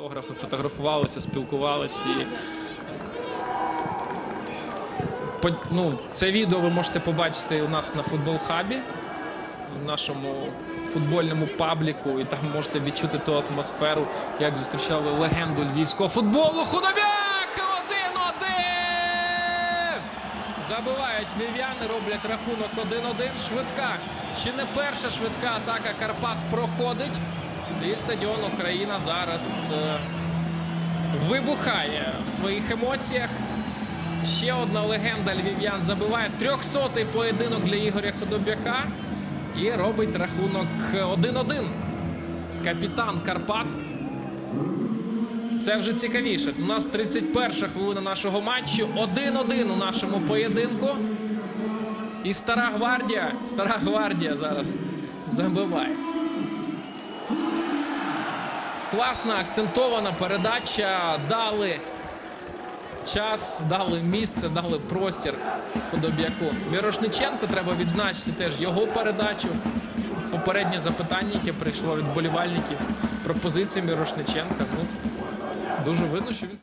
Фотографи фотографувалися, спілкувалися і. Ну, це відео ви можете побачити у нас на футбол хабі, в нашому футбольному пабліку, і там можете відчути ту атмосферу, як зустрічали легенду львівського футболу. Худобяк! 1-1! Забивають львів'яни, роблять рахунок 1-1. Швидка. Чи не перша швидка атака Карпат проходить? І стадіон Україна зараз е, вибухає в своїх емоціях. Ще одна легенда львів'ян забиває 300-й поєдинок для Ігоря Ходобяка і робить рахунок 1-1. Капітан Карпат. Це вже цікавіше. У нас 31 хвилина нашого матчу. 1-1 у нашому поєдинку. І стара гвардія, стара гвардія зараз забиває. Класна акцентована передача. Дали час, дали місце, дали простір Худоб'яку. Мірошниченко треба відзначити теж його передачу. Попереднє запитання, яке прийшло від болівальників про позицію Мірошниченка. Ну, дуже видно, що він.